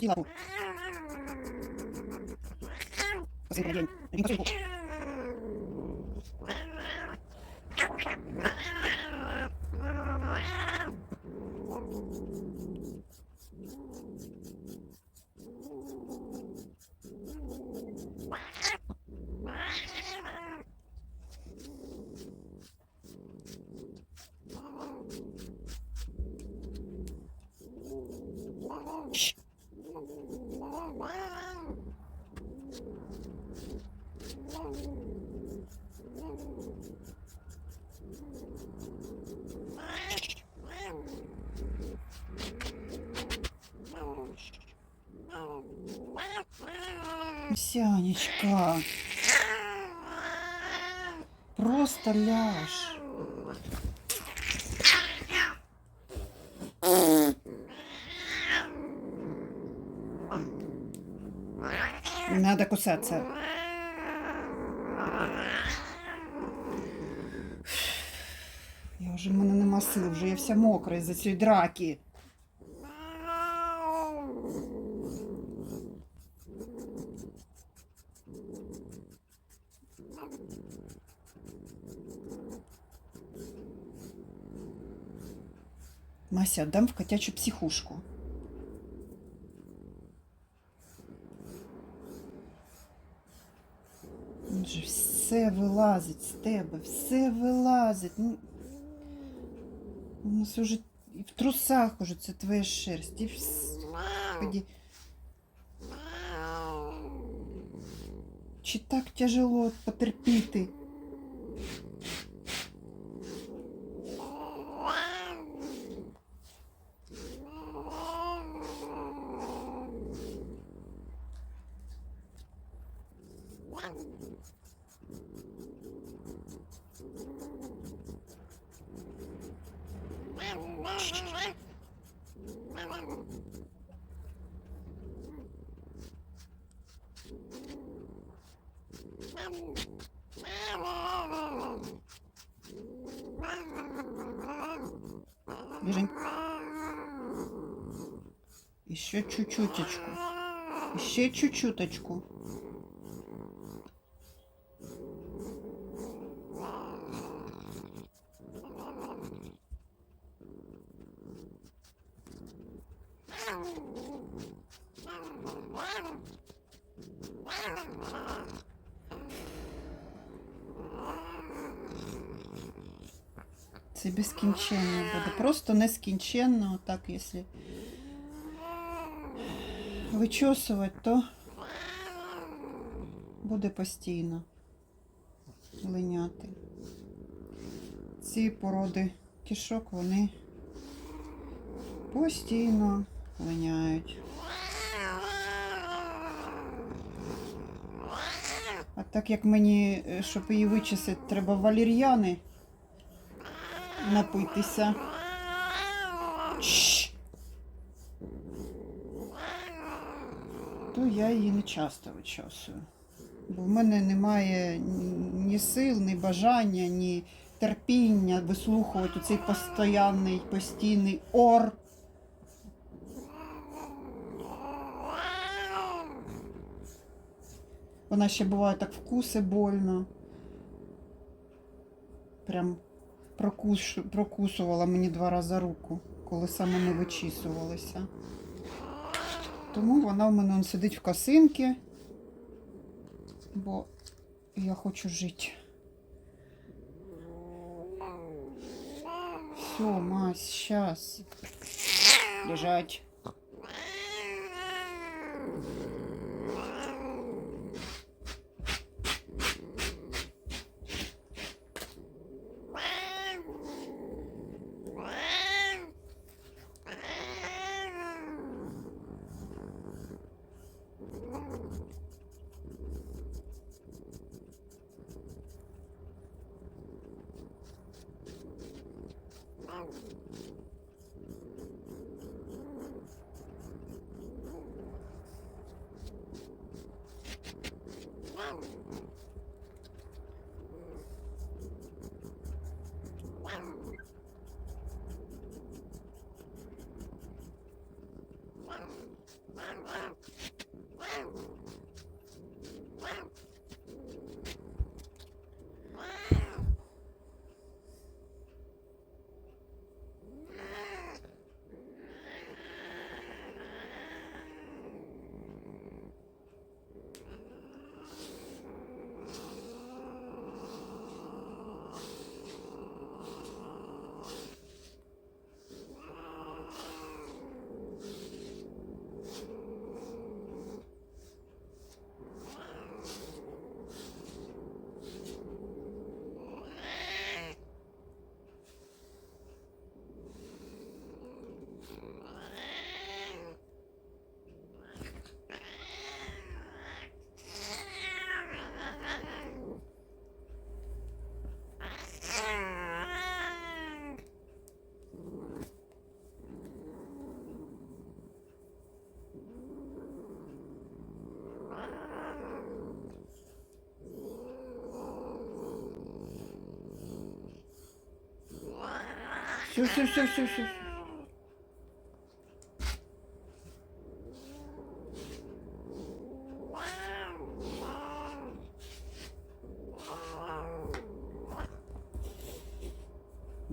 Опусти лапу. Посмотри, Сянечка. Просто ляж. Надо кусаться. Я вже в мене нема сил, вже я вся мокра із-за цієї драки. Мася, отдам в котячу психушку. Він же все вилазить з тебе, все вилазить. Ну, у нас уже і в трусах уже це твоя шерсть. І вс... Господи. Чи так тяжело потерпіти? Бежим. Еще чуть-чуточку. Еще чуть-чуточку. Це безкінченно буде. Просто нескінченно, так, якщо вичосувати, то буде постійно линяти. Ці породи кішок, вони постійно линяють. А так як мені, е, щоб її вичесати, треба валір'яни напитися. То я її не часто вичосую. Бо в мене немає ні сил, ні бажання, ні терпіння вислухувати цей постоянний, постійний ор. Вона ще буває так вкуси больно. Прям прокус, прокусувала мені два рази руку, коли саме не вичісувалася. Тому вона в мене сидить в косинки, бо я хочу жити. Все, Мась, сейчас. Лежать. Все, все, все, все, все.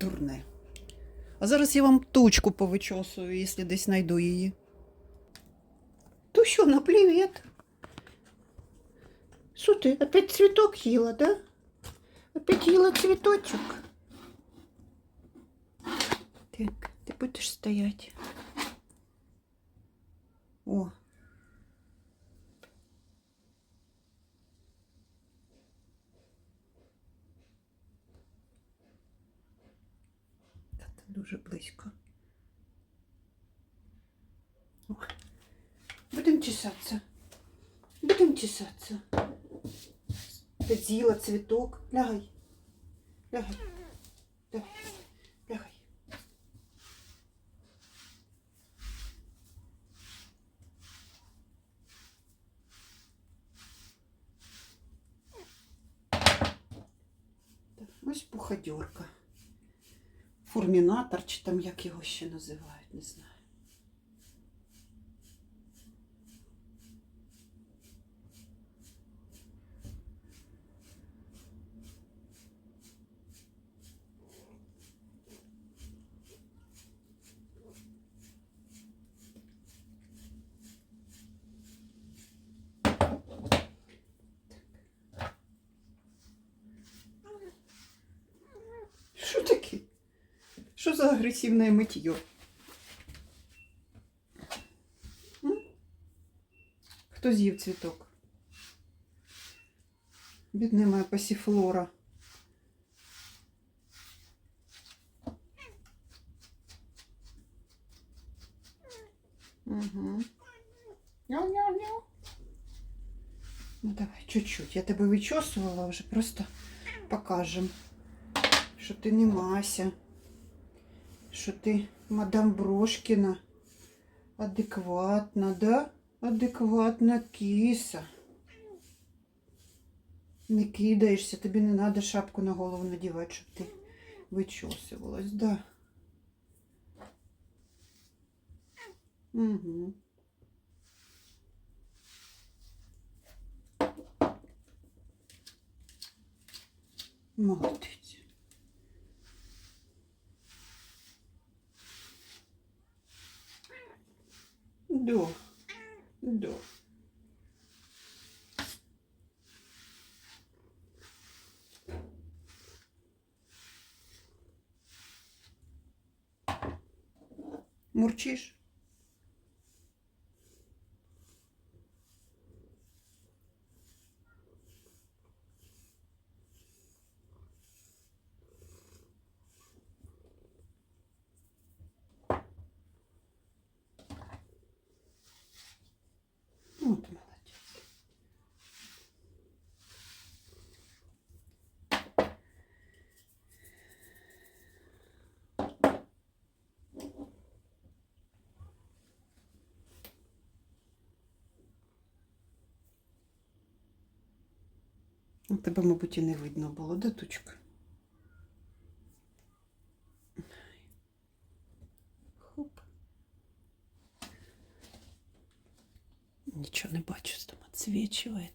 Дурне. А зараз я вам тучку повичосую, якщо десь знайду її. То що, на привіт? Що ти, опять цвіток їла, да? Опять їла цвіточок. Так, ти будеш стояти. О. Це дуже близько. О. Будемо чесатися. Будемо чесатися. Ти з'їла цвіток. Лягай. Лягай. Давай. Лягай. Так, Ось. Фурмінатор, чи там як його ще називають, не знаю. Що таке? Що за агресивне миттє? Хто з'їв цвіток? Бідна моя пасіфлора. Угу. Няу-няу-няу. Ну давай, чуть-чуть. Я тебе вичесувала вже, просто покажем, що ти не Мася, що ти мадам Брошкіна. Адекватна, да? Адекватна киса. Не кидаєшся, тобі не треба шапку на голову надівати, щоб ти вичосувалась, да. Угу. Молодець. Да. Да. Мурчиш? Тебе, мабуть, і не видно було, да, тучка? Хоп. Нічого не бачу, там відсвічує.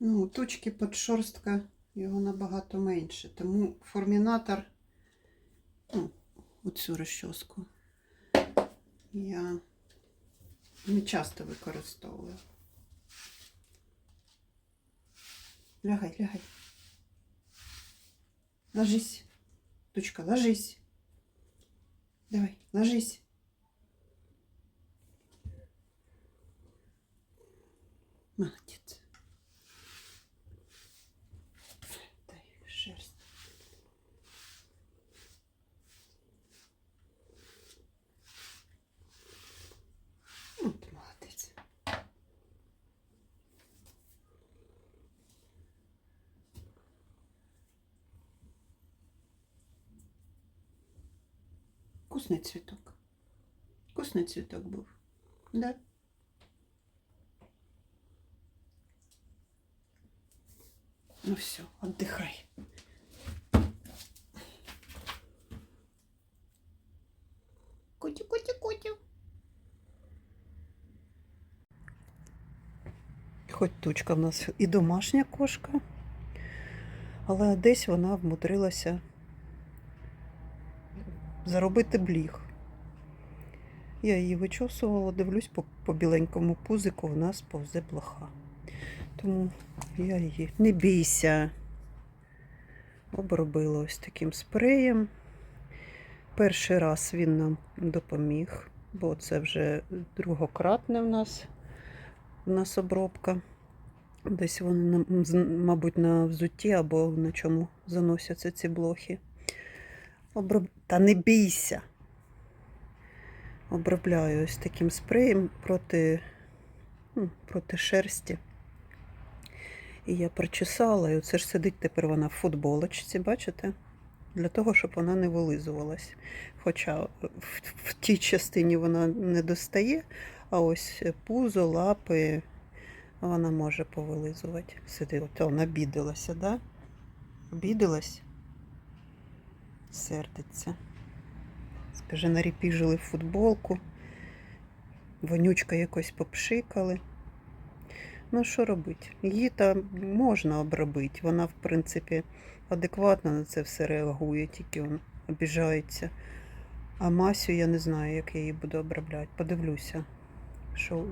Ну, точки подшорстка його набагато менше, тому формінатор, ну, оцю розчоску, я не часто використовую. Лягай, лягай. Ложись. Тучка, ложись. Давай, ложись. Вкусний цвіток. Вкусний цвіток був. Да? Ну все, отдыхай. Кутю, кутю, кутю. Хоч тучка в нас і домашня кошка, але десь вона вмудрилася заробити бліг. Я її вичосувала, дивлюсь по, по біленькому пузику, в нас повзе блоха. Тому я її не бійся. Обробила ось таким спреєм. Перший раз він нам допоміг, бо це вже другократне в нас, в нас обробка. Десь вони, мабуть, на взутті або на чому заносяться ці блохи. Оброб... Та не бійся. Обробляю ось таким спреєм проти, ну, проти шерсті. І я прочесала, і оце ж сидить тепер вона в футболочці, бачите? Для того, щоб вона не вилизувалась. Хоча в, в тій частині вона не достає, а ось пузо, лапи вона може повилизувати. Сиди, от вона обідалася, да? Обідалась? Сердиться. Скажи, наріпіжили футболку, вонючка якось попшикали. Ну, що робити? Її там можна обробити. Вона, в принципі, адекватно на це все реагує, тільки він обіжається. А Масю я не знаю, як я її буду обробляти. Подивлюся, що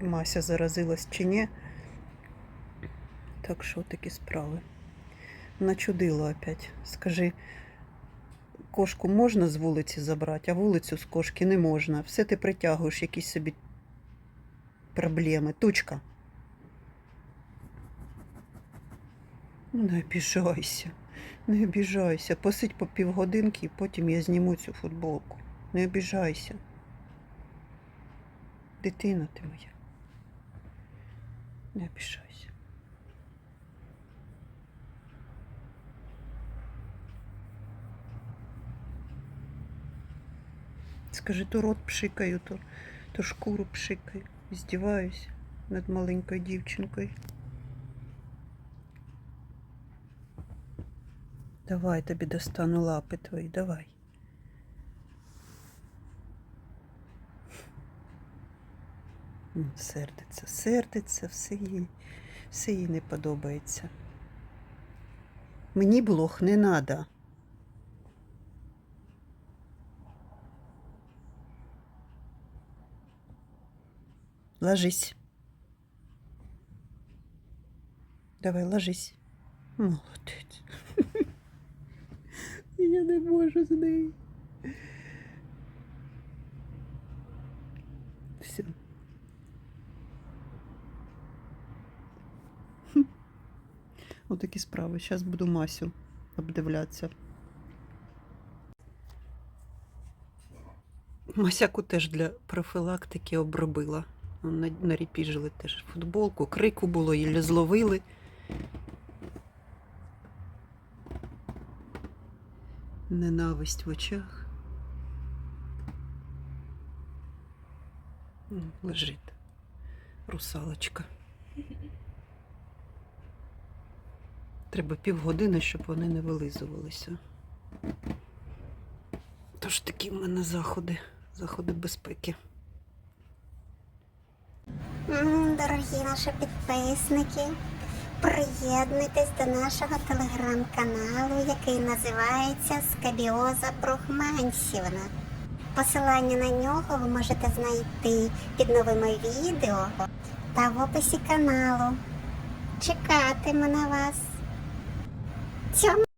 Мася заразилась чи ні. Так що такі справи. Начудила опять. Скажи, кошку можна з вулиці забрати, а вулицю з кошки не можна. Все ти притягуєш якісь собі проблеми. Тучка. Ну, Не обіжайся, не обіжайся. Посидь по півгодинки і потім я зніму цю футболку. Не обіжайся. Дитина ти моя. Не обіжайся. Скажи, то рот пшикаю, то, то шкуру пшикаю. Здіваюсь над маленькою дівчинкою. Давай тобі достану лапи твої, давай. Сердиться, сердиться, все їй, все їй не подобається. Мені блох не надо. Ложись. Давай, ложись. Молодець. Я не можу з нею. Все. Отакі справи. Зараз буду Масю обдивлятися. Масяку теж для профілактики обробила. На- Наріпіжили теж футболку, крику було, її зловили. Ненависть в очах. Лежить. Русалочка. Треба півгодини, щоб вони не вилизувалися. Тож такі в мене заходи, заходи безпеки. Дорогі наші підписники, приєднуйтесь до нашого телеграм-каналу, який називається Скабіоза Брухмансівна. Посилання на нього ви можете знайти під новими відео та в описі каналу. Чекатиму на вас. Цьому